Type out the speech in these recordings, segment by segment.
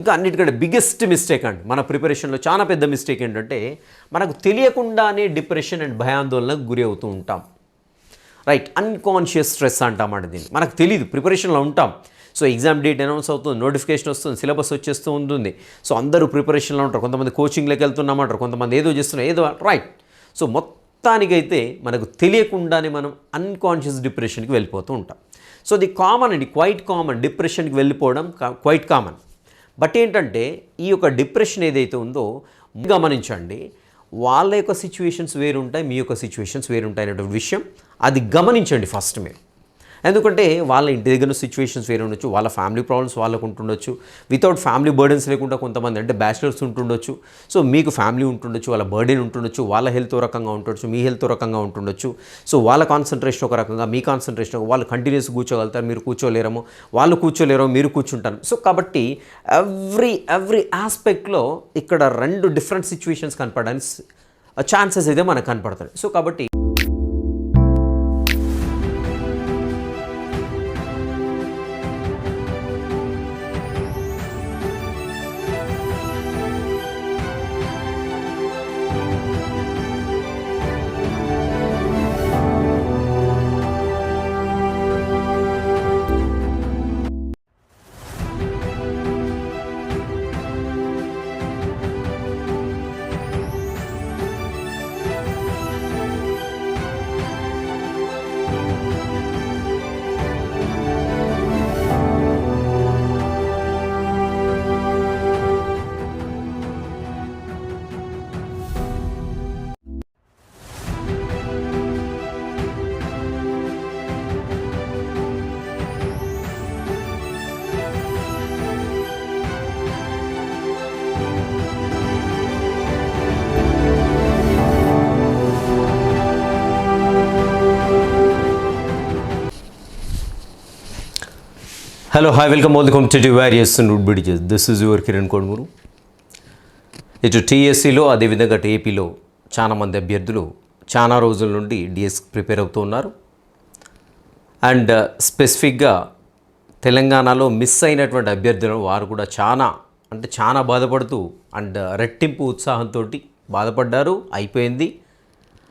ఇంకా అన్నిటికంటే biggest mistake అండి. మన ప్రిపరేషన్లో చాలా పెద్ద మిస్టేక్ ఏంటంటే మనకు తెలియకుండానే డిప్రెషన్ అండ్ భయాందోళనకు గురి అవుతూ ఉంటాం. రైట్ అన్కాన్షియస్ స్ట్రెస్ అంటామండి దీన్ని. మనకు తెలియదు ప్రిపరేషన్లో ఉంటాం. సో ఎగ్జామ్ డేట్ అనౌన్స్ అవుతుంది నోటిఫికేషన్ వస్తుంది సిలబస్ వచ్చేస్తూ ఉంటుంది. సో అందరూ ప్రిపరేషన్లో ఉంటారు. కొంతమంది కోచింగ్లోకి వెళ్తున్నామంటారు కొంతమంది ఏదో చేస్తున్నారు ఏదో రైట్ సో మొత్తానికైతే మనకు తెలియకుండానే మనం అన్కాన్షియస్ డిప్రెషన్కి వెళ్ళిపోతూ ఉంటాం. సో ది కామన్ అండి క్వైట్ కామన్ డిప్రెషన్కి వెళ్ళిపోవడం క్వైట్ కామన్ బట్ ఏంటంటే ఈ యొక్క డిప్రెషన్ ఏదైతే ఉందో గమనించండి వాళ్ళ యొక్క సిచ్యువేషన్స్ వేరుంటాయి మీ యొక్క సిచ్యువేషన్స్ వేరుంటాయి అనేటువంటి విషయం అది గమనించండి ఫస్ట్ మీరు. ఎందుకంటే వాళ్ళ ఇంటి దగ్గర సిచ్యువేషన్స్ వేరే ఉండొచ్చు వాళ్ళ ఫ్యామిలీ ప్రాబ్లమ్స్ వాళ్ళకు ఉంటుండొచ్చు వితౌట్ ఫ్యామిలీ బర్డెన్స్ లేకుండా కొంతమంది అంటే బ్యాచిలర్స్ ఉంటుండొచ్చు. సో మీకు ఫ్యామిలీ ఉంటుండొచ్చు వాళ్ళ బర్డెన్ ఉంటుండొచ్చు వాళ్ళ హెల్త్ రకంగా ఉంటుండొచ్చు మీ హెల్త్ రకంగా ఉంటుండొచ్చు. సో వాళ్ళ కాన్సన్ట్రేషన్ ఒక రకంగా మీ కాన్సన్ట్రేషన్ వాళ్ళు కంటిన్యూస్ కూర్చోగలుగుతారు మీరు కూర్చోలేరము వాళ్ళు కూర్చోలేరో మీరు కూర్చుంటారు. సో కాబట్టి ఎవ్రీ ఎవ్రీ ఆస్పెక్ట్లో ఇక్కడ రెండు డిఫరెంట్ సిచ్యువేషన్స్ కనపడడానికి ఛాన్సెస్ అయితే మనకు కనపడతాయి. సో కాబట్టి hello hi welcome all the competitive warriors and would బిడిజెస్ this is your Kiran Kodumuru ఇటు టీఎస్సీలో అదేవిధంగా టీఏపీలో చాలా మంది అభ్యర్థులు చాలా రోజుల నుండి డిఎస్ ప్రిపేర్ అవుతూ ఉన్నారు. అండ్ స్పెసిఫిక్గా uh, తెలంగాణలో మిస్ అయినటువంటి అభ్యర్థులను వారు కూడా చాలా అంటే చాలా బాధపడుతూ అండ్ uh, రెట్టింపు ఉత్సాహంతో బాధపడ్డారు అయిపోయింది.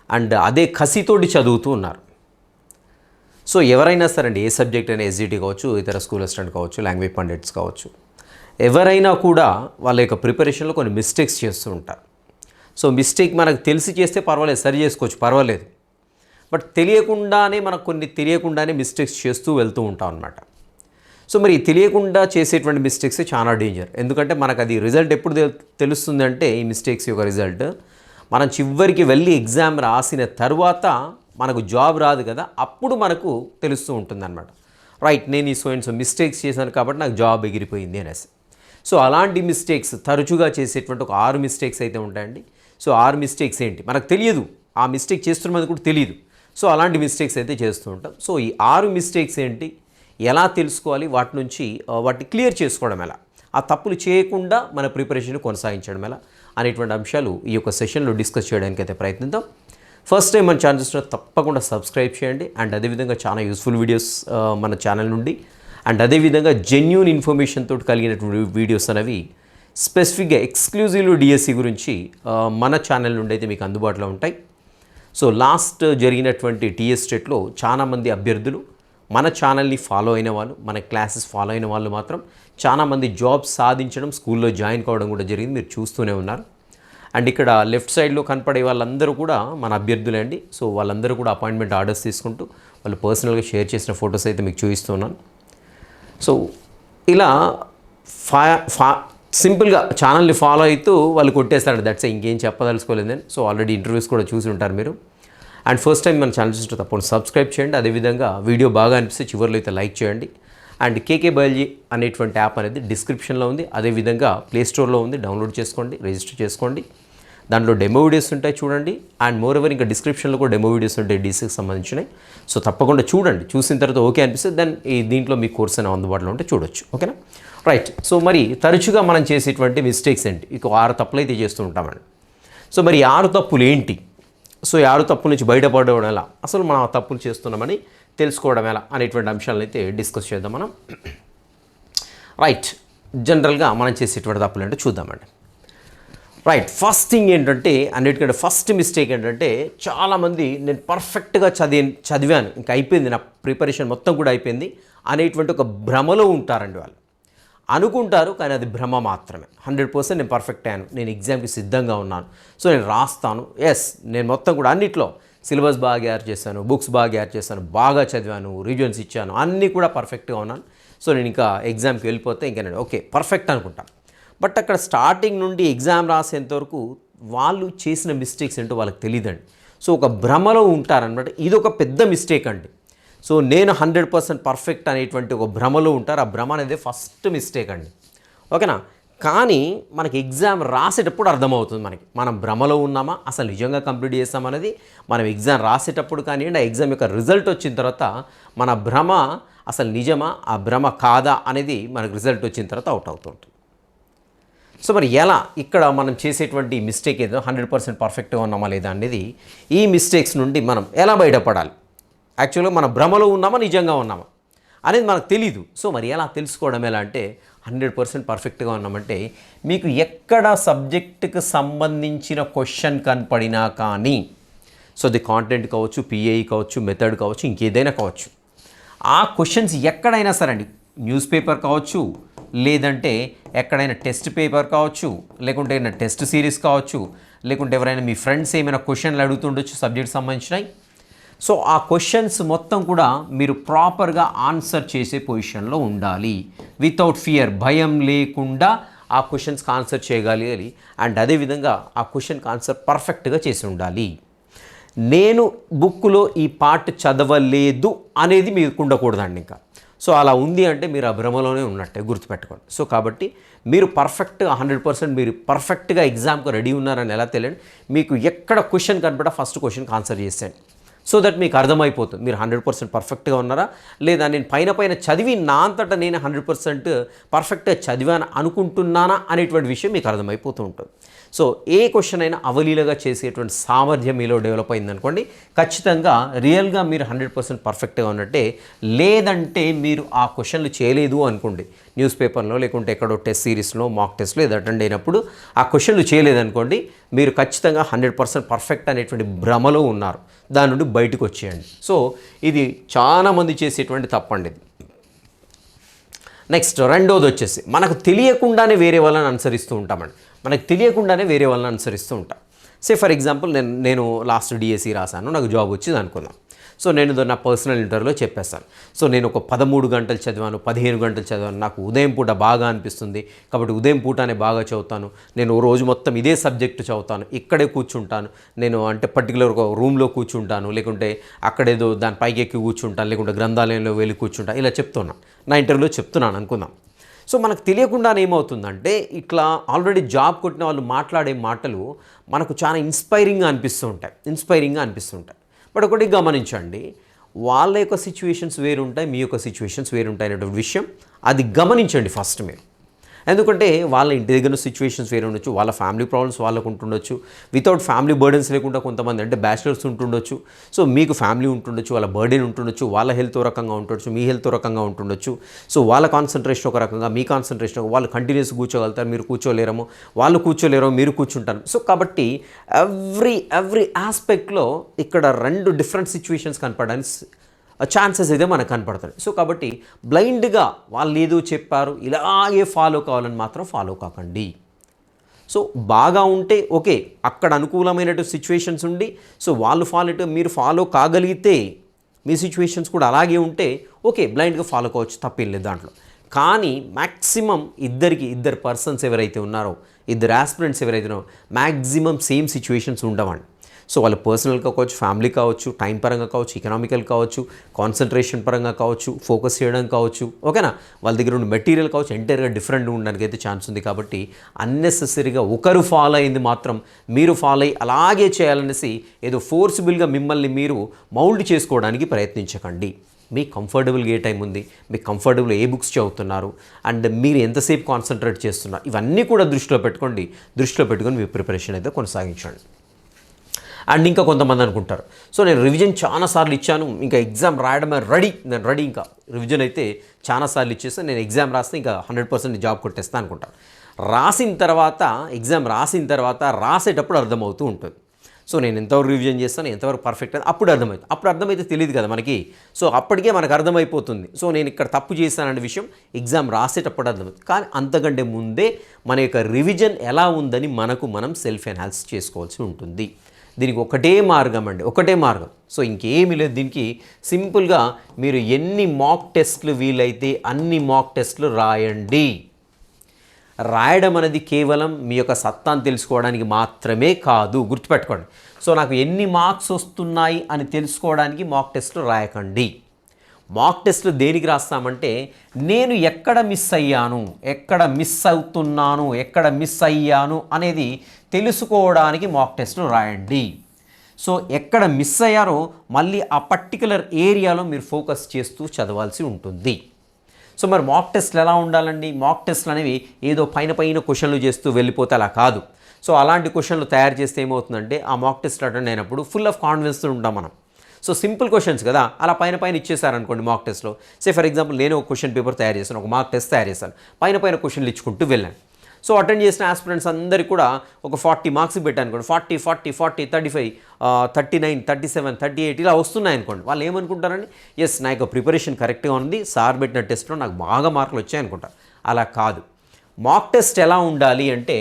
అండ్ uh, అదే కసితోటి చదువుతూ ఉన్నారు. సో ఎవరైనా సరే అండి ఏ సబ్జెక్ట్ అయినా ఎస్జిటి కావచ్చు ఇతర స్కూల్ అసిస్టెంట్ కావచ్చు లాంగ్వేజ్ పండిట్స్ కావచ్చు ఎవరైనా కూడా వాళ్ళ యొక్క ప్రిపరేషన్లో కొన్ని మిస్టేక్స్ చేస్తూ ఉంటారు. సో మిస్టేక్ మనకు తెలిసి చేస్తే పర్వాలేదు సరి చేసుకోవచ్చు పర్వాలేదు. బట్ తెలియకుండానే మనకు కొన్ని తెలియకుండానే మిస్టేక్స్ చేస్తూ వెళ్తూ ఉంటాం అనమాట సో మరి తెలియకుండా చేసేటువంటి మిస్టేక్స్ చాలా డేంజర్. ఎందుకంటే మనకు అది రిజల్ట్ ఎప్పుడు తెలు- తెలుస్తుంది అంటే ఈ మిస్టేక్స్ యొక్క రిజల్ట్. మనం చివరికి వెళ్ళి ఎగ్జామ్ రాసిన తర్వాత మనకు జాబ్ రాదు కదా అప్పుడు మనకు తెలుస్తూ ఉంటుందన్నమాట. రైట్ నేను ఈ సో అండ్ సో మిస్టేక్స్ చేశాను కాబట్టి నాకు జాబ్ ఎగిరిపోయింది అనేసి. సో అలాంటి మిస్టేక్స్ తరచుగా చేసేటువంటి ఒక ఆరు మిస్టేక్స్ అయితే ఉంటాయండి. సో ఆరు మిస్టేక్స్ ఏంటి? మనకు తెలియదు. ఆ మిస్టేక్ చేస్తున్నది కూడా తెలియదు. సో అలాంటి మిస్టేక్స్ అయితే చేస్తూ ఉంటాం. సో ఈ ఆరు మిస్టేక్స్ ఏంటి? ఎలా తెలుసుకోవాలి? వాటి నుంచి వాటిని క్లియర్ చేసుకోవడం ఎలా? ఆ తప్పులు చేయకుండా మన ప్రిపరేషన్ కొనసాగించడం ఎలా? అనేటువంటి అంశాలు ఈ యొక్క సెషన్లో డిస్కస్ చేయడానికి అయితే ప్రయత్నిద్దాం. ఫస్ట్ టైం మన ఛానల్ చూసిన తప్పకుండా సబ్స్క్రైబ్ చేయండి. అండ్ అదేవిధంగా చాలా యూస్ఫుల్ వీడియోస్ మన ఛానల్ నుండి. అండ్ అదేవిధంగా జెన్యున్ ఇన్ఫర్మేషన్ తోటి కలిగినటువంటి వీడియోస్ అనేవి స్పెసిఫిక్గా ఎక్స్క్లూజివ్లీ డిఎస్సి గురించి మన ఛానల్ నుండి అయితే మీకు అందుబాటులో ఉంటాయి. సో లాస్ట్ జరిగినటువంటి టీఎస్ స్టేట్లో చాలామంది అభ్యర్థులు మన ఛానల్ని ఫాలో అయిన వాళ్ళు మన క్లాసెస్ ఫాలో అయిన వాళ్ళు మాత్రం చాలామంది జాబ్ సాధించడం స్కూల్లో జాయిన్ కావడం కూడా జరిగింది. మీరు చూస్తూనే ఉన్నారు. అండ్ ఇక్కడ లెఫ్ట్ సైడ్లో కనపడే వాళ్ళందరూ కూడా మన అభ్యర్థులే అండి. సో వాళ్ళందరూ కూడా అపాయింట్మెంట్ ఆర్డర్స్ తీసుకుంటూ వాళ్ళు పర్సనల్గా షేర్ చేసిన ఫొటోస్ అయితే మీకు చూపిస్తున్నాను. సో ఇలా ఫా ఫా సింపుల్గా ఛానల్ని ఫాలో అవుతూ వాళ్ళు కొట్టేస్తారు దట్స్ ఇంకేం చెప్పదలుచుకోలేదు నేను. సో ఆల్రెడీ ఇంటర్వ్యూస్ కూడా చూసి ఉంటారు మీరు. అండ్ ఫస్ట్ టైం మన ఛానల్ చూస్తే తప్పకుండా సబ్స్క్రైబ్ చేయండి. అదేవిధంగా వీడియో బాగా అనిపిస్తే చివరిలో అయితే లైక్ చేయండి. అండ్ కేకే బయాలజీ అనేటువంటి యాప్ అనేది డిస్క్రిప్షన్లో ఉంది. అదేవిధంగా ప్లేస్టోర్లో ఉంది. డౌన్లోడ్ చేసుకోండి రిజిస్టర్ చేసుకోండి. దాంట్లో డెమో వీడియోస్ ఉంటాయి చూడండి. అండ్ మోర్ ఎవర్ ఇంకా డిస్క్రిప్షన్లో కూడా డెమో వీడియోస్ ఉంటాయి డీసీకి సంబంధించినవి. సో తప్పకుండా చూడండి. చూసిన తర్వాత ఓకే అనిపిస్తే దెన్ ఈ దీంట్లో మీ కోర్స్ అనే అందుబాటులో ఉంటే చూడొచ్చు. ఓకేనా? రైట్ సో మరి తరచుగా మనం చేసేటువంటి మిస్టేక్స్ ఏంటి? ఇక ఆరు తప్పులు అయితే చేస్తూ ఉంటామండి. సో మరి ఆరు తప్పులు ఏంటి? సో ఆరు తప్పుల నుంచి బయటపడడం ఎలా? అసలు మనం ఆ తప్పులు చేస్తున్నామని తెలుసుకోవడం ఎలా అనేటువంటి అంశాలను అయితే డిస్కస్ చేద్దాం మనం. రైట్ జనరల్గా మనం చేసేటువంటి తప్పులు అంటే చూద్దామండి. రైట్ ఫస్ట్ థింగ్ ఏంటంటే అన్నిటికంటే ఫస్ట్ మిస్టేక్ ఏంటంటే చాలామంది నేను పర్ఫెక్ట్గా చదివి చదివాను. ఇంకా అయిపోయింది నా ప్రిపరేషన్ మొత్తం కూడా అయిపోయింది. అనేటువంటి ఒక భ్రమలో ఉంటారండి వాళ్ళు. అనుకుంటారు కానీ అది భ్రమ మాత్రమే. హండ్రెడ్ పర్సెంట్ నేను పర్ఫెక్ట్ అయ్యాను. నేను ఎగ్జామ్కి సిద్ధంగా ఉన్నాను. సో నేను రాస్తాను. ఎస్ నేను మొత్తం కూడా అన్నిట్లో సిలబస్ బాగా గ్యార్ చేశాను బుక్స్ బాగా గ్యార్ చేశాను బాగా చదివాను రివిజన్స్ ఇచ్చాను అన్నీ కూడా పర్ఫెక్ట్గా ఉన్నాను. సో నేను ఇంకా ఎగ్జామ్కి వెళ్ళిపోతే ఇంకా నేను ఓకే పర్ఫెక్ట్ అనుకుంటాను బట్ అక్కడ స్టార్టింగ్ నుండి ఎగ్జామ్ రాసేంత వరకు వాళ్ళు చేసిన మిస్టేక్స్ ఏంటో వాళ్ళకి తెలియదండి సో ఒక భ్రమలో ఉంటారనమాట ఇది ఒక పెద్ద మిస్టేక్ అండి. సో నేను హండ్రెడ్ పర్సెంట్ పర్ఫెక్ట్ అనేటువంటి ఒక భ్రమలో ఉంటారు. ఆ భ్రమ అనేది ఫస్ట్ మిస్టేక్ అండి. ఓకేనా? కానీ మనకి ఎగ్జామ్ రాసేటప్పుడు అర్థమవుతుంది మనకి. మనం భ్రమలో ఉన్నామా? అసలు నిజంగా కంప్లీట్ చేస్తామనేది మనం ఎగ్జామ్ రాసేటప్పుడు కానివ్వండి ఆ ఎగ్జామ్ యొక్క రిజల్ట్ వచ్చిన తర్వాత మన భ్రమ అసలు నిజమా? ఆ భ్రమ కాదా? అనేది మనకు రిజల్ట్ వచ్చిన తర్వాత అవుట్ అవుతుంటుంది. సో మరి ఎలా? ఇక్కడ మనం చేసేటువంటి మిస్టేక్ ఏదో హండ్రెడ్ పర్సెంట్ పర్ఫెక్ట్గా ఉన్నామా లేదా అనేది ఈ మిస్టేక్స్ నుండి మనం ఎలా బయటపడాలి? యాక్చువల్గా మన భ్రమలో ఉన్నామా? నిజంగా ఉన్నామా? అనేది మనకు తెలీదు. సో మరి ఎలా తెలుసుకోవడం ఎలా అంటే హండ్రెడ్ పర్సెంట్ పర్ఫెక్ట్గా ఉన్నామంటే మీకు ఎక్కడ సబ్జెక్టుకి సంబంధించిన క్వశ్చన్ కనపడినా కానీ సో ది కాంటెంట్ కావచ్చు పిఐ కావచ్చు మెథడ్ కావచ్చు ఇంకేదైనా కావచ్చు. ఆ క్వశ్చన్స్ ఎక్కడైనా సరే అండి న్యూస్ పేపర్ కావచ్చు లేదంటే ఎక్కడైనా టెస్ట్ పేపర్ కావచ్చు లేకుంటే ఏమైనా టెస్ట్ సిరీస్ కావచ్చు లేకుంటే ఎవరైనా మీ ఫ్రెండ్స్ ఏమైనా క్వశ్చన్లు అడుగుతుండొచ్చు సబ్జెక్ట్ సంబంధించినవి సో ఆ క్వశ్చన్స్ మొత్తం కూడా మీరు ప్రాపర్గా ఆన్సర్ చేసే పొజిషన్లో ఉండాలి. వితౌట్ ఫియర్ భయం లేకుండా ఆ క్వశ్చన్స్కి ఆన్సర్ చేయగలగాలి అండ్ అదేవిధంగా ఆ క్వశ్చన్కి ఆన్సర్ పర్ఫెక్ట్గా చేసి ఉండాలి. నేను బుక్లో ఈ పార్ట్ చదవలేదు అనేది మీకు ఉండకూడదండి ఇంకా. సో అలా ఉంది అంటే మీరు ఆ భ్రమలోనే ఉన్నట్టే గుర్తుపెట్టుకోండి. సో కాబట్టి మీరు పర్ఫెక్ట్గా హండ్రెడ్ పర్సెంట్ మీరు పర్ఫెక్ట్గా ఎగ్జామ్కి రెడీ ఉన్నారని ఎలా తెలియండి మీకు ఎక్కడ క్వశ్చన్ కనబడ ఫస్ట్ క్వశ్చన్కి ఆన్సర్ చేసేయండి. సో దట్ మీకు అర్థమైపోతుంది. మీరు హండ్రెడ్ పర్సెంట్ పర్ఫెక్ట్గా ఉన్నారా? లేదా నేను పైన పైన చదివి నా అంతటా నేను హండ్రెడ్ పర్సెంట్ పర్ఫెక్ట్గా చదివాను అనుకుంటున్నానా అనేటువంటి విషయం మీకు అర్థమైపోతూ ఉంటుంది. సో ఏ క్వశ్చన్ అయినా అవలీలగా చేసేటువంటి సామర్థ్యం మీలో డెవలప్ అయిందనుకోండి ఖచ్చితంగా రియల్గా మీరు హండ్రెడ్ పర్సెంట్ పర్ఫెక్ట్గా ఉన్నట్టే లేదంటే మీరు ఆ క్వశ్చన్లు చేయలేదు అనుకోండి న్యూస్ పేపర్లో లేకుంటే ఎక్కడో టెస్ట్ సిరీస్లో మాక్ టెస్ట్లో ఇది అటెండ్ అయినప్పుడు ఆ క్వశ్చన్లు చేయలేదనుకోండి మీరు ఖచ్చితంగా హండ్రెడ్ పర్సెంట్ పర్ఫెక్ట్ అనేటువంటి భ్రమలో ఉన్నారు. దాని నుండి బయటకు వచ్చేయండి. సో ఇది చాలామంది చేసేటువంటి తప్పండి ఇది. నెక్స్ట్ రెండోది వచ్చేసి మనకు తెలియకుండానే వేరే వాళ్ళని అనుసరిస్తూ ఉంటామండి. మనకు తెలియకుండానే వేరే వాళ్ళని అనుసరిస్తూ ఉంటాం. సే ఫర్ ఎగ్జాంపుల్ నేను నేను లాస్ట్ డిఎస్సి రాశాను నాకు జాబ్ వచ్చింది అనుకుందాం సో నేను నా పర్సనల్ ఇంటర్వ్యూలో చెప్పేస్తాను సో నేను ఒక పదమూడు గంటలు చదివాను పదిహేను గంటలు చదివాను నాకు ఉదయం పూట బాగా అనిపిస్తుంది. కాబట్టి ఉదయం పూటనే బాగా చదువుతాను. నేను రోజు మొత్తం ఇదే సబ్జెక్టు చదువుతాను ఇక్కడే కూర్చుంటాను. నేను అంటే పర్టికులర్ ఒక రూమ్లో కూర్చుంటాను లేకుంటే అక్కడేదో దాని పైకి ఎక్కి కూర్చుంటాను లేకుంటే గ్రంథాలయంలో వెళ్ళి కూర్చుంటాను ఇలా చెప్తున్నాను. నా ఇంటర్వ్యూలో చెప్తున్నాను అనుకుందాం. సో మనకు తెలియకుండానే ఏమవుతుందంటే ఇట్లా ఆల్రెడీ జాబ్ కొట్టిన వాళ్ళు మాట్లాడే మాటలు మనకు చాలా ఇన్స్పైరింగ్గా అనిపిస్తూ ఉంటాయి. ఇన్స్పైరింగ్గా అనిపిస్తుంటాయి బట్ ఒకటి గమనించండి వాళ్ళ యొక్క సిచ్యువేషన్స్ వేరుంటాయి మీ యొక్క సిచ్యువేషన్స్ వేరుంటాయి అనేటువంటి విషయం అది గమనించండి ఫస్ట్ మీరు. ఎందుకంటే వాళ్ళ ఇంటి దగ్గర సిచ్యువేషన్స్ వేరే ఉండొచ్చు వాళ్ళ ఫ్యామిలీ ప్రాబ్లమ్స్ వాళ్ళకు ఉంటుండొచ్చు వితౌట్ ఫ్యామిలీ బర్డెన్స్ లేకుండా కొంతమంది అంటే బ్యాచిలర్స్ ఉంటుండొచ్చు. సో మీకు ఫ్యామిలీ ఉంటుండొచ్చు వాళ్ళ బర్డెన్ ఉంటుండొచ్చు వాళ్ళ హెల్త్ రకంగా ఉంటుండొచ్చు మీ హెల్త్ రకంగా ఉంటుండొచ్చు. సో వాళ్ళ కాన్సన్ట్రేషన్ ఒక రకంగా మీ కాన్సన్ట్రేషన్ వాళ్ళు కంటిన్యూస్ కూర్చోగలుగుతారు మీరు కూర్చోలేరము వాళ్ళు కూర్చోలేరో మీరు కూర్చుంటారు. సో కాబట్టి ఎవ్రీ ఎవ్రీ ఆస్పెక్ట్లో ఇక్కడ రెండు డిఫరెంట్ సిచ్యువేషన్స్ కనపడడానికి ఛాన్సెస్ అయితే మనకు కనపడుతుంది సో కాబట్టి బ్లైండ్గా వాళ్ళు ఏదో చెప్పారు ఇలాగే ఫాలో కావాలని మాత్రం ఫాలో కాకండి. సో బాగా ఉంటే ఓకే అక్కడ అనుకూలమైనటు సిచ్యువేషన్స్ ఉండి సో వాళ్ళు ఫాలో మీరు ఫాలో కాగలిగితే మీ సిచ్యువేషన్స్ కూడా అలాగే ఉంటే ఓకే బ్లైండ్గా ఫాలో కావచ్చు తప్పేం లేదు దాంట్లో. కానీ మ్యాక్సిమం ఇద్దరికి ఇద్దరు పర్సన్స్ ఎవరైతే ఉన్నారో ఇద్దరు ఆస్పిరెంట్స్ ఎవరైతే ఉన్నారో మ్యాక్సిమం సేమ్ సిచ్యువేషన్స్ ఉండవండి. సో వాళ్ళ పర్సనల్గా కావచ్చు ఫ్యామిలీ కావచ్చు టైం పరంగా కావచ్చు ఎకనామికల్ కావచ్చు కాన్సన్ట్రేషన్ పరంగా కావచ్చు ఫోకస్ చేయడం కావచ్చు ఓకేనా వాళ్ళ దగ్గర ఉన్న మెటీరియల్ కావచ్చు ఎంటైర్గా డిఫరెంట్ ఉండడానికి అయితే ఛాన్స్ ఉంది కాబట్టి అన్నెసెసరీగా ఒకరు ఫాలో అయింది మాత్రం మీరు ఫాలో అయ్యి అలాగే చేయాలనేసి ఏదో ఫోర్సిబుల్గా మిమ్మల్ని మీరు మౌల్డ్ చేసుకోవడానికి ప్రయత్నించకండి. మీకు కంఫర్టబుల్గా ఏ టైం ఉంది? మీకు కంఫర్టబుల్ ఏ బుక్స్ చదువుతున్నారు? అండ్ మీరు ఎంతసేపు కాన్సన్ట్రేట్ చేస్తున్నారు? ఇవన్నీ కూడా దృష్టిలో పెట్టుకోండి. దృష్టిలో పెట్టుకొని మీ ప్రిపరేషన్ అయితే కొనసాగించండి. అండ్ ఇంకా కొంతమంది అనుకుంటారు. సో నేను రివిజన్ చాలాసార్లు ఇచ్చాను. ఇంకా ఎగ్జామ్ రాయడమే రెడీ నేను రెడీ ఇంకా. రివిజన్ అయితే చాలాసార్లు ఇచ్చేస్తే నేను ఎగ్జామ్ రాస్తే ఇంకా హండ్రెడ్ పర్సెంట్ జాబ్ కొట్టేస్తాను అనుకుంటాను రాసిన తర్వాత ఎగ్జామ్ రాసిన తర్వాత రాసేటప్పుడు అర్థమవుతూ ఉంటుంది. సో నేను ఎంతవరకు రివిజన్ చేస్తాను ఎంతవరకు పర్ఫెక్ట్ అని అప్పుడు అర్థమవుతుంది. అప్పుడు అర్థమైతే తెలియదు కదా మనకి. సో అప్పటికే మనకు అర్థమైపోతుంది. సో నేను ఇక్కడ తప్పు చేశాననే విషయం ఎగ్జామ్ రాసేటప్పుడు అర్థమవుతుంది. కానీ అంతకంటే ముందే మన యొక్క రివిజన్ ఎలా ఉందని మనకు మనం సెల్ఫ్ ఎనాలిసిస్ చేసుకోవాల్సి ఉంటుంది. దీనికి ఒకటే మార్గం అండి ఒకటే మార్గం. సో ఇంకేమీ లేదు. దీనికి సింపుల్గా మీరు ఎన్ని మాక్ టెస్ట్లు వీలైతే అన్ని మాక్ టెస్ట్లు రాయండి. రాయడం అనేది కేవలం మీ యొక్క సత్తాను తెలుసుకోవడానికి మాత్రమే కాదు. గుర్తుపెట్టుకోండి. సో నాకు ఎన్ని మార్క్స్ వస్తున్నాయి అని తెలుసుకోవడానికి మాక్ టెస్ట్లు రాయకండి. మాక్ టెస్ట్లు దేనికి రాస్తామంటే నేను ఎక్కడ మిస్ అయ్యాను ఎక్కడ మిస్ అవుతున్నాను ఎక్కడ మిస్ అయ్యాను అనేది తెలుసుకోవడానికి మాక్ టెస్ట్లు రాయండి. సో ఎక్కడ మిస్ అయ్యారో మళ్ళీ ఆ పర్టికులర్ ఏరియాలో మీరు ఫోకస్ చేస్తూ చదవాల్సి ఉంటుంది. సో మరి మాక్ టెస్ట్లు ఎలా ఉండాలండి? మాక్ టెస్ట్లు అనేవి ఏదో పైన పైన క్వశ్చన్లు చేస్తూ వెళ్ళిపోతే అలా కాదు. సో అలాంటి క్వశ్చన్లు తయారు చేస్తే ఏమవుతుందంటే ఆ మాక్ టెస్ట్లు అటెండ్ అయినప్పుడు ఫుల్ ఆఫ్ కాన్ఫిడెన్స్తో ఉంటాం మనం. సో సింపుల్ క్వశ్చన్స్ కదా. అలా పైన పైన ఇచ్చేసారనుకోండి మాక్ టెస్ట్లో సే ఫర్ ఎగ్జాంపుల్ నేను ఒక క్వశ్చన్ పేపర్ తయారు చేశాను ఒక మార్క్ టెస్ట్ తయారు చేశాను. పైన పైన క్వశ్చన్లు ఇచ్చుకుంటూ వెళ్ళాను. సో అటెండ్ చేసిన ఆస్పిరెంట్స్ అందరికీ కూడా ఒక ఫార్టీ మార్క్స్ పెట్టాను అనుకోండి. Forty forty forty thirty five thirty nine thirty seven thirty eight ఇలా వస్తున్నాయి అనుకోండి వాళ్ళు ఏమనుకుంటారని ఎస్ నా యొక్క ప్రిపరేషన్ కరెక్ట్గా ఉంది. సార్ పెట్టిన టెస్ట్లో నాకు బాగా మార్కులు వచ్చాయి అనుకుంటారు అలా కాదు. మాక్ టెస్ట్ ఎలా ఉండాలి అంటే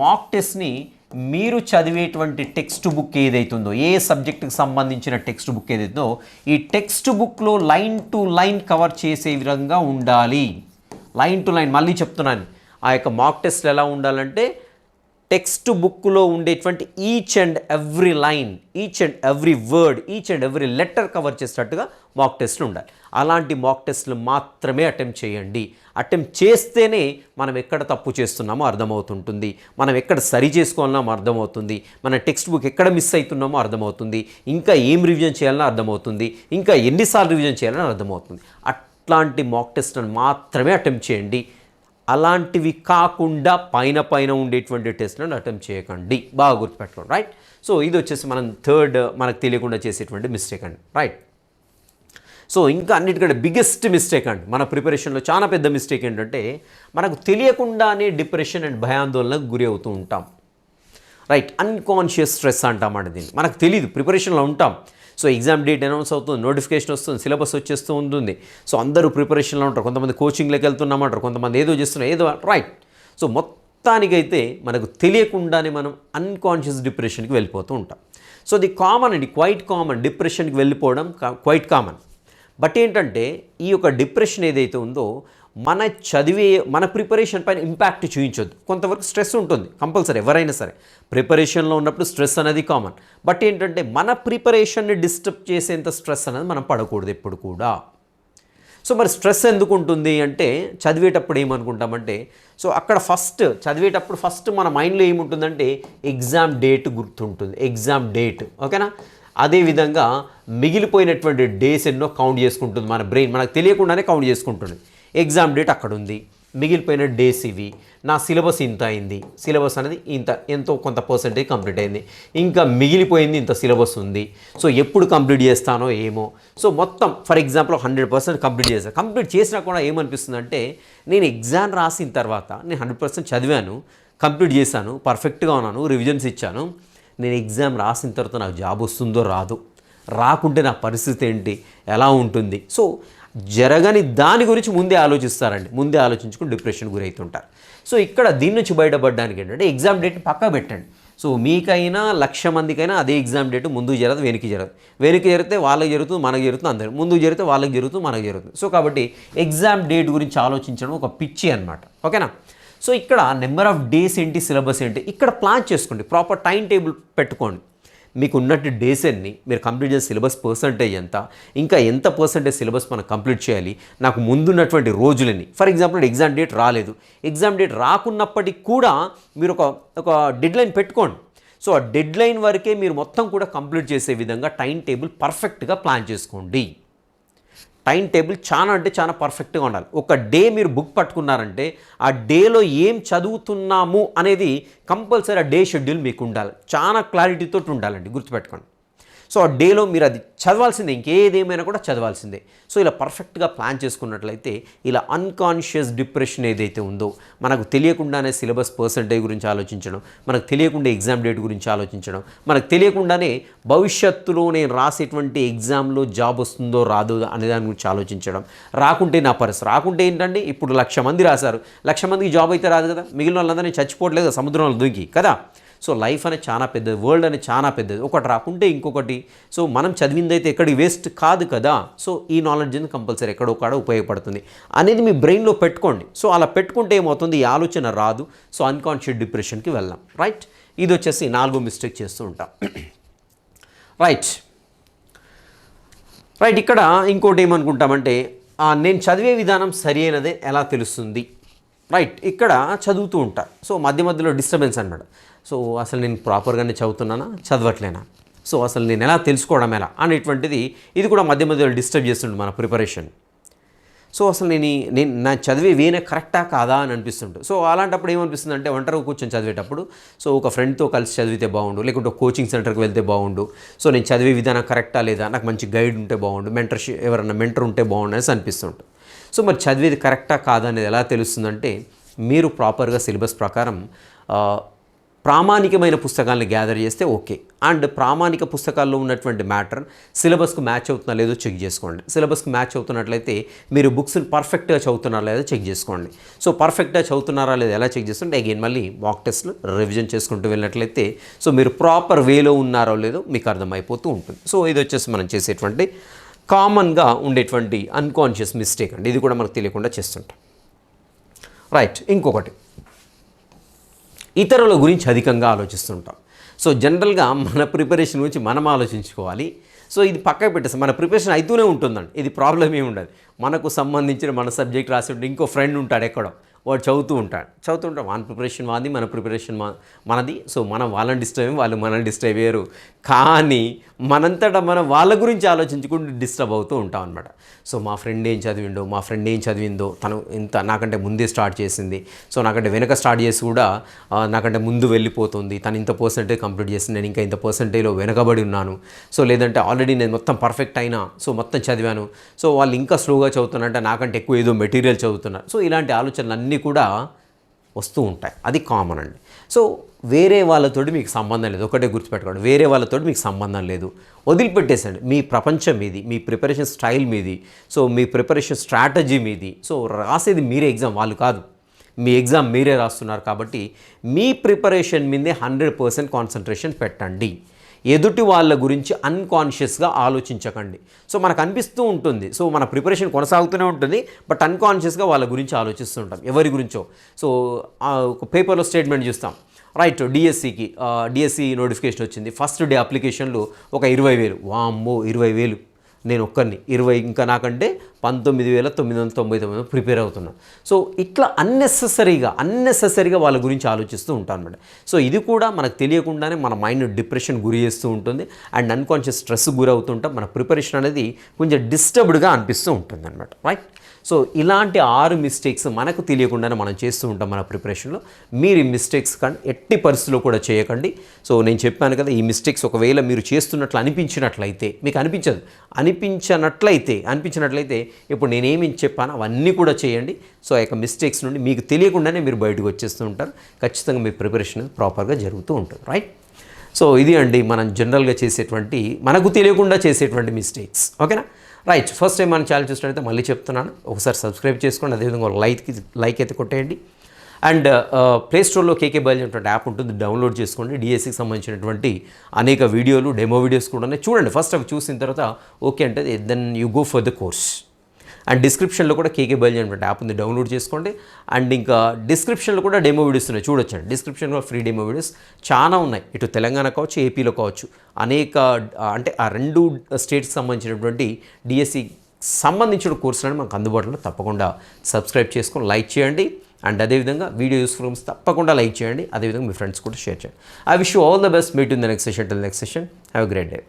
మాక్ టెస్ట్ని మీరు చదివేటువంటి టెక్స్ట్ బుక్ ఏదైతుందో ఏ సబ్జెక్టుకి సంబంధించిన టెక్స్ట్ బుక్ ఏదైతుందో ఈ టెక్స్ట్ బుక్లో లైన్ టు లైన్ కవర్ చేసే విధంగా ఉండాలి. లైన్ టు లైన్ మళ్ళీ చెప్తున్నాను ఆ యొక్క మాక్ టెస్ట్లు ఎలా ఉండాలంటే టెక్స్ట్ బుక్లో ఉండేటువంటి each and every line each and every word each and every letter cover చేసినట్టుగా మాక్ టెస్ట్లు ఉండాలి. అలాంటి మాక్ టెస్ట్లు మాత్రమే అటెంప్ట్ చేయండి. అటెంప్ట్ చేస్తేనే మనం ఎక్కడ తప్పు చేస్తున్నామో అర్థమవుతుంటుంది. మనం ఎక్కడ సరి చేసుకోవాలన్నామో అర్థమవుతుంది. మన టెక్స్ట్ బుక్ ఎక్కడ మిస్ అవుతున్నామో అర్థమవుతుంది. ఇంకా ఏం రివిజన్ చేయాలన్నా అర్థమవుతుంది. ఇంకా ఎన్నిసార్లు రివిజన్ చేయాలని అర్థమవుతుంది. అట్లాంటి మాక్ టెస్ట్లను మాత్రమే అటెంప్ట్ చేయండి. అలాంటివి కాకుండా పైన పైన ఉండేటువంటి టెస్ట్లను అటెంప్ట్ చేయకండి. బాగా గుర్తుపెట్టుకోండి రైట్ సో ఇది వచ్చేసి మనం థర్డ్ మనకు తెలియకుండా చేసేటువంటి మిస్టేక్ అండి రైట్ సో ఇంకా అన్నిటికంటే బిగ్గెస్ట్ మిస్టేక్ అండి మన ప్రిపరేషన్లో చాలా పెద్ద మిస్టేక్ ఏంటంటే మనకు తెలియకుండానే డిప్రెషన్ అండ్ భయాందోళనకు గురి అవుతూ ఉంటాం. రైట్ అన్కాన్షియస్ స్ట్రెస్ అంటామండి దీన్ని. మనకు తెలియదు ప్రిపరేషన్లో ఉంటాం. సో ఎగ్జామ్ డేట్ అనౌన్స్ అవుతుంది నోటిఫికేషన్ వస్తుంది సిలబస్ వచ్చేస్తూ ఉంటుంది. సో అందరూ ప్రిపరేషన్లో ఉంటారు. కొంతమంది కోచింగ్లోకి వెళ్తున్నామంటారు కొంతమంది ఏదో చేస్తున్నారు ఏదో రైట్. సో మొత్తానికైతే మనకు తెలియకుండానే మనం అన్కాన్షియస్ డిప్రెషన్కి వెళ్ళిపోతూ ఉంటాం. సో అది కామన్ అండి క్వైట్ కామన్ డిప్రెషన్కి వెళ్ళిపోవడం క్వైట్ కామన్ బట్ ఏంటంటే ఈ యొక్క డిప్రెషన్ ఏదైతే ఉందో మన చదివే మన ప్రిపరేషన్ పైన ఇంపాక్ట్ చూపించొద్దు. కొంతవరకు స్ట్రెస్ ఉంటుంది కంపల్సరీ ఎవరైనా సరే. ప్రిపరేషన్లో ఉన్నప్పుడు స్ట్రెస్ అనేది కామన్ బట్ ఏంటంటే మన ప్రిపరేషన్ని డిస్టర్బ్ చేసేంత స్ట్రెస్ అనేది మనం పడకూడదు ఎప్పుడు కూడా. సో మరి స్ట్రెస్ ఎందుకు ఉంటుంది అంటే చదివేటప్పుడు ఏమనుకుంటామంటే సో అక్కడ ఫస్ట్ చదివేటప్పుడు ఫస్ట్ మన మైండ్లో ఏముంటుందంటే ఎగ్జామ్ డేట్ గుర్తుంటుంది. ఎగ్జామ్ డేట్ ఓకేనా అదేవిధంగా మిగిలిపోయినటువంటి డేస్ ఎన్నో కౌంట్ చేసుకుంటుంది మన బ్రెయిన్ మనకు తెలియకుండానే కౌంట్ చేసుకుంటుంది. ఎగ్జామ్ డేట్ అక్కడ ఉంది మిగిలిపోయిన డేస్ ఇవి. నా సిలబస్ ఇంత అయింది. సిలబస్ అనేది ఇంత ఎంతో కొంత పర్సెంటేజ్ కంప్లీట్ అయింది. ఇంకా మిగిలిపోయింది ఇంత సిలబస్ ఉంది. సో ఎప్పుడు కంప్లీట్ చేస్తానో ఏమో. సో మొత్తం for example hundred percent complete చేస్తాను కంప్లీట్ చేసినా కూడా ఏమనిపిస్తుంది అంటే నేను ఎగ్జామ్ రాసిన తర్వాత నేను హండ్రెడ్ పర్సెంట్ చదివాను కంప్లీట్ చేశాను పర్ఫెక్ట్గా ఉన్నాను రివిజన్స్ ఇచ్చాను. నేను ఎగ్జామ్ రాసిన తర్వాత నాకు జాబ్ వస్తుందో రాదు రాకుంటే నా పరిస్థితి ఏంటి? ఎలా ఉంటుంది? సో జరగని దాని గురించి ముందే ఆలోచిస్తారండి. ముందే ఆలోచించుకుని డిప్రెషన్ గురవుతుంటారు సో ఇక్కడ దీని నుంచి బయటపడడానికి ఏంటంటే ఎగ్జామ్ డేట్ పక్క పెట్టండి. సో మీకైనా లక్ష మందికైనా అదే ఎగ్జామ్ డేట్ ముందుకు జరగదు వెనక్కి జరగదు. వెనక్కి జరిగితే వాళ్ళకి జరుగుతుంది మనకు జరుగుతుంది అందరు ముందు జరిగితే వాళ్ళకి జరుగుతుంది మనకు జరుగుతుంది. సో కాబట్టి ఎగ్జామ్ డేట్ గురించి ఆలోచించడం ఒక పిచ్చి అనమాట ఓకేనా? సో ఇక్కడ నెంబర్ ఆఫ్ డేస్ ఏంటి సిలబస్ ఏంటి ఇక్కడ ప్లాన్ చేసుకోండి. ప్రాపర్ టైం టేబుల్ పెట్టుకోండి. మీకు ఉన్నట్టు డేస్ ఎన్ని మీరు కంప్లీట్ చేసే సిలబస్ పర్సంటేజ్ ఎంత ఇంకా ఎంత పర్సంటేజ్ సిలబస్ మనం కంప్లీట్ చేయాలి నాకు ముందున్నటువంటి రోజులని. ఫర్ ఎగ్జాంపుల్ ఎగ్జామ్ డేట్ రాలేదు. ఎగ్జామ్ డేట్ రాకున్నప్పటికీ కూడా మీరు ఒక ఒక డెడ్ లైన్ పెట్టుకోండి. సో ఆ డెడ్ లైన్ వరకే మీరు మొత్తం కూడా కంప్లీట్ చేసే విధంగా టైం టేబుల్ పర్ఫెక్ట్గా ప్లాన్ చేసుకోండి. టైం టేబుల్ చాలా అంటే చాలా పర్ఫెక్ట్గా ఉండాలి. ఒక డే మీరు బుక్ పట్టుకున్నారంటే ఆ డేలో ఏం చదువుతున్నాము అనేది కంపల్సరీ ఆ డే షెడ్యూల్ మీకు ఉండాలి. చాలా క్లారిటీతో ఉండాలండి గుర్తుపెట్టుకోండి. సో ఆ డేలో మీరు అది చదవాల్సిందే ఇంకేదేమైనా కూడా చదవాల్సిందే. సో ఇలా పర్ఫెక్ట్గా ప్లాన్ చేసుకున్నట్లయితే ఇలా అన్కాన్షియస్ డిప్రెషన్ ఏదైతే ఉందో మనకు తెలియకుండానే సిలబస్ పర్సంటేజ్ గురించి ఆలోచించడం మనకు తెలియకుండా ఎగ్జామ్ డేట్ గురించి ఆలోచించడం మనకు తెలియకుండానే భవిష్యత్తులో నేను రాసేటువంటి ఎగ్జామ్లో జాబ్ వస్తుందో రాదో అనే దాని గురించి ఆలోచించడం రాకుంటే నా పరిస్థితి రాకుంటే ఏంటంటే ఇప్పుడు లక్ష మంది రాశారు లక్ష మందికి జాబ్ అయితే రాదు కదా మిగిలిన వాళ్ళందరినీ చచ్చిపోవట్లేదు సముద్రంలో దూకి కదా? సో లైఫ్ అనేది చాలా పెద్దది వరల్డ్ అనేది చాలా పెద్దది. ఒకటి రాకుంటే ఇంకొకటి. సో మనం చదివింది అయితే ఎక్కడికి వేస్ట్ కాదు కదా. సో ఈ నాలెడ్జ్ అనేది కంపల్సరీ ఎక్కడో కాడ ఉపయోగపడుతుంది. అనేది మీ బ్రెయిన్లో పెట్టుకోండి. సో అలా పెట్టుకుంటే ఏమవుతుంది? ఈ ఆలోచన రాదు. సో అన్కాన్షియస్ డిప్రెషన్కి వెళ్దాం రైట్ ఇది వచ్చేసి నాలుగో మిస్టేక్ చేస్తూ ఉంటాం. రైట్ రైట్ ఇక్కడ ఇంకోటి ఏమనుకుంటామంటే నేను చదివే విధానం సరి అయినదే ఎలా తెలుస్తుంది? రైట్ ఇక్కడ చదువుతూ ఉంటా. సో మధ్య మధ్యలో డిస్టర్బెన్స్ అన్నమాట సో అసలు నేను ప్రాపర్గానే చదువుతున్నానా? చదవట్లేనా? సో అసలు నేను ఎలా తెలుసుకోవడం ఎలా అనేటువంటిది ఇది కూడా మధ్య మధ్యలో డిస్టర్బ్ చేస్తుండే మన ప్రిపరేషన్. సో అసలు నేను నేను నా చదివే వేనే కరెక్టా కాదా అని అనిపిస్తుంటుంది. సో అలాంటప్పుడు ఏమనిపిస్తుంది అంటే ఒంటరిగా కూర్చొని చదివేటప్పుడు సో ఒక ఫ్రెండ్తో కలిసి చదివితే బాగుండు లేకుంటే కోచింగ్ సెంటర్కి వెళ్తే బాగుండు. సో నేను చదివే విధానం కరెక్టా లేదా? నాకు మంచి గైడ్ ఉంటే బాగుండు మెంటర్షిప్ ఎవరైనా మెంటర్ ఉంటే బాగుండు అనేసి అనిపిస్తుంటుంది. సో మరి చదివేది కరెక్టా కాదా అనేది ఎలా తెలుస్తుందంటే మీరు ప్రాపర్గా సిలబస్ ప్రకారం ప్రామాణికమైన పుస్తకాలను గ్యాదర్ చేస్తే ఓకే అండ్ ప్రామాణిక పుస్తకాల్లో ఉన్నటువంటి మ్యాటర్ సిలబస్కు మ్యాచ్ అవుతున్నా లేదో చెక్ చేసుకోండి. సిలబస్కి మ్యాచ్ అవుతున్నట్లయితే మీరు బుక్స్ని పర్ఫెక్ట్గా చదువుతున్నారా లేదో చెక్ చేసుకోండి. సో పర్ఫెక్ట్గా చదువుతున్నారా లేదా ఎలా చెక్ చేస్తుంటే అగైన్ మళ్ళీ మాక్ టెస్ట్లు రివిజన్ చేసుకుంటూ వెళ్ళినట్లయితే సో మీరు ప్రాపర్ వేలో ఉన్నారో లేదో మీకు అర్థమైపోతూ ఉంటుంది. సో ఇది వచ్చేసి మనం చేసేటువంటి కామన్గా ఉండేటువంటి అన్కాన్షియస్ మిస్టేక్ అండి. ఇది కూడా మనకు తెలియకుండా చేస్తుంటాం. రైట్ ఇంకొకటి. ఇతరుల గురించి అధికంగా ఆలోచిస్తుంటాం. సో జనరల్గా మన ప్రిపరేషన్ గురించి మనం ఆలోచించుకోవాలి. సో ఇది పక్కకు పెట్టేస్తాం మన ప్రిపరేషన్ అవుతూనే ఉంటుందండి. ఇది ప్రాబ్లం ఏమి ఉండదు మనకు సంబంధించిన మన సబ్జెక్ట్ రాసి ఉంటే ఇంకో ఫ్రెండ్ ఉంటాడు ఎక్కడో. వాడు చదువుతూ ఉంటాడు. చదువుతుంటాం మన ప్రిపరేషన్ మాది మన ప్రిపరేషన్ మా మనది. సో మనం వాళ్ళని డిస్టర్బ్ వాళ్ళు మనల్ని డిస్టర్బ్ అయ్యారు కానీ మనంతటా మనం వాళ్ళ గురించి ఆలోచించుకుంటూ డిస్టర్బ్ అవుతూ ఉంటాం అనమాట సో మా ఫ్రెండ్ ఏం చదివిండో మా ఫ్రెండ్ ఏం చదివిందో తను ఇంత నాకంటే ముందే స్టార్ట్ చేసింది. సో నాకంటే వెనక స్టార్ట్ చేసి కూడా నాకంటే ముందు వెళ్ళిపోతుంది. తను ఇంత పర్సెంటేజ్ కంప్లీట్ చేసింది. నేను ఇంకా ఇంత పర్సెంటేజ్లో వెనకబడి ఉన్నాను. సో లేదంటే ఆల్రెడీ నేను మొత్తం పర్ఫెక్ట్ అయినా సో మొత్తం చదివాను. సో వాళ్ళు ఇంకా స్లోగా చదువుతున్నారంటే నాకంటే ఎక్కువ ఏదో మెటీరియల్ చదువుతున్నారు. సో ఇలాంటి ఆలోచనలు అన్నీ కూడా వస్తూ ఉంటాయి. అది కామన్ అండి. సో వేరే వాళ్ళతోటి మీకు సంబంధం లేదు. ఒకటే గుర్తుపెట్టుకోండి. వేరే వాళ్ళతోటి మీకు సంబంధం లేదు. వదిలిపెట్టేసండి మీ ప్రపంచం మీది మీ ప్రిపరేషన్ స్టైల్ మీది సో మీ ప్రిపరేషన్ స్ట్రాటజీ మీది. సో రాసేది మీరే ఎగ్జామ్ వాళ్ళు కాదు. మీ ఎగ్జామ్ మీరే రాస్తున్నారు కాబట్టి మీ ప్రిపరేషన్ మీదే హండ్రెడ్ పర్సెంట్ కాన్సన్ట్రేషన్ పెట్టండి. ఎదుటి వాళ్ళ గురించి అన్కాన్షియస్గా ఆలోచించకండి. సో మనకు అనిపిస్తూ ఉంటుంది. సో మన ప్రిపరేషన్ కొనసాగుతూనే ఉంటుంది. బట్ అన్కాన్షియస్గా వాళ్ళ గురించి ఆలోచిస్తూ ఉంటాం. ఎవరి గురించో. సో ఒక పేపర్లో స్టేట్మెంట్ చూస్తాం. రైట్ డిఎస్సికి డిఎస్సి నోటిఫికేషన్ వచ్చింది. ఫస్ట్ డే అప్లికేషన్లు ఒక ఇరవై వేలు. వామ్మో ఇరవై వేలు. నేను ఒక్కరిని ఇరవై ఇంకా నాకంటే పంతొమ్మిది వేల తొమ్మిది వందల తొంభై తొమ్మిది ప్రిపేర్ అవుతున్నా. సో ఇట్లా అన్నెసెసరీగా అన్నెసెసరీగా వాళ్ళ గురించి ఆలోచిస్తూ ఉంటాను అనమాట సో ఇది కూడా మనకు తెలియకుండానే మన మైండ్ డిప్రెషన్ గురి చేస్తూ ఉంటుంది. అండ్ అన్కాన్షియస్ స్ట్రెస్ గురవుతుంటాం మన ప్రిపరేషన్ అనేది కొంచెం డిస్టర్బ్డ్గా అనిపిస్తూ ఉంటుంది అనమాట రైట్? సో ఇలాంటి ఆరు మిస్టేక్స్ మనకు తెలియకుండానే మనం చేస్తూ ఉంటాం మన ప్రిపరేషన్లో. మీరు ఈ మిస్టేక్స్ కానీ ఎట్టి పరిస్థితుల్లో కూడా చేయకండి. సో నేను చెప్పాను కదా ఈ మిస్టేక్స్ ఒకవేళ మీరు చేస్తున్నట్లు అనిపించినట్లయితే మీకు అనిపించదు. అనిపించినట్లయితే అనిపించినట్లయితే ఇప్పుడు నేనేమి చెప్పాను అవన్నీ కూడా చేయండి. సో ఆ యొక్క మిస్టేక్స్ నుండి మీకు తెలియకుండానే మీరు బయటకు వచ్చేస్తూ ఉంటారు. ఖచ్చితంగా మీ ప్రిపరేషన్ ప్రాపర్గా జరుగుతూ ఉంటుంది. రైట్ సో ఇది అండి మనం జనరల్గా చేసేటువంటి మనకు తెలియకుండా చేసేటువంటి మిస్టేక్స్ ఓకేనా రైట్ ఫస్ట్ టైం మన ఛానల్ చూసినట్లయితే మళ్ళీ చెప్తున్నాను. ఒకసారి సబ్స్క్రైబ్ చేసుకోండి. అదేవిధంగా ఒక లైక్కి లైక్ అయితే కొట్టేయండి. అండ్ ప్లే స్టోర్లో కేకే బయలు అనేటువంటి యాప్ ఉంటుంది. డౌన్లోడ్ చేసుకోండి. డిఎస్సికి సంబంధించినటువంటి అనేక వీడియోలు డెమో వీడియోస్ కూడా ఉన్నాయి. చూడండి. ఫస్ట్ అవి చూసిన తర్వాత ఓకే అంటే then you go for the course and డిస్క్రిప్షన్లో కూడా కేకే బయలు అనేటువంటి యాప్ ఉంది. డౌన్లోడ్ చేసుకోండి. అండ్ ఇంకా డిస్క్రిప్షన్లో కూడా డెమో వీడియోస్ ఉన్నాయి. చూడొచ్చండి. డిస్క్రిప్షన్లో ఫ్రీ డెమో వీడియోస్ చాలా ఉన్నాయి. ఇటు తెలంగాణ కావచ్చు ఏపీలో కావచ్చు. అనేక అంటే ఆ రెండు స్టేట్స్కి సంబంధించినటువంటి డిఎస్సి సంబంధించిన కోర్సులను మనకు అందుబాటులో తప్పకుండా సబ్స్క్రైబ్ చేసుకొని లైక్ చేయండి. అండ్ అదేవిధంగా వీడియో యూస్ఫుల్ రూమ్స్ తప్పకుండా లైక్ చేయండి. అదేవిధంగా మీ ఫ్రెండ్స్ కూడా షేర్ చేయండి. I wish you all the best. Meet in the next session. Till next session have great day